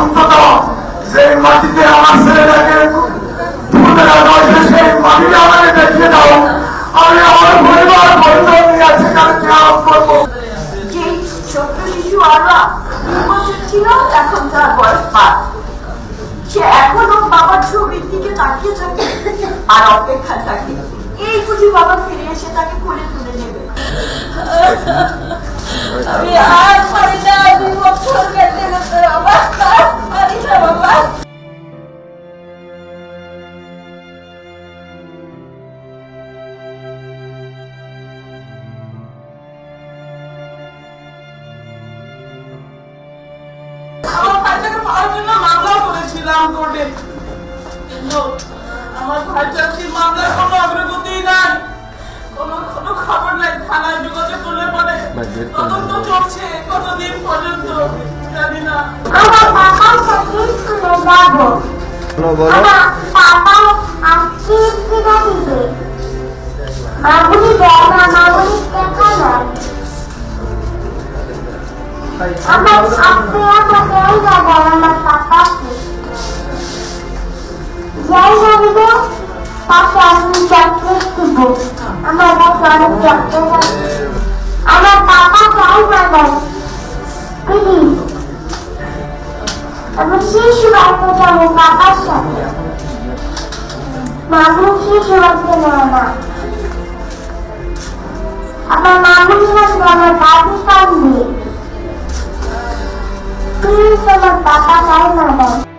অন্তত সেই মাটিতে আমার ছেলেটাকে দেখিয়ে দাও, আমি আমার ছোট্ট শিশু আররা দুই বছর ছিল, এখন তার বয়স পাঁচ। সে এখনও বাবার ছবির দিকে তাকিয়ে থাকে আর অপেক্ষা থাকে। এই বুঝি বাবা ফিরে এসে তাকে কোলে তুলে নেবে। মামলা করেছিলাম কিন্তু আমার ভাইটার কি মামলার কোনো অগ্রগতি নাই। কোনো কোনো খবর নাই থানায় যোগাযোগ করলে পরে তদন্ত চলছে কতদিন পর্যন্ত? জানি না। আমার বাবার সাথে স্কুলে যাব আমার বাবা আজকে কিনা দিবে মাগুলি দেয় না মাগুলি টাকা নয়। আমার আজকে যাই যাব তাকে আমি চকলেট দিব আমার কাছে অনেক চকলেট আমার পাপা চাই যাব প্লিজ আমি শিশু বাচ্চা যাব বাবার সাথে মামু শিশু বাচ্চা নেয় না আমার মামুর সাথে আমার দাদু কান্দে প্লিজ আমার বাবা চাই না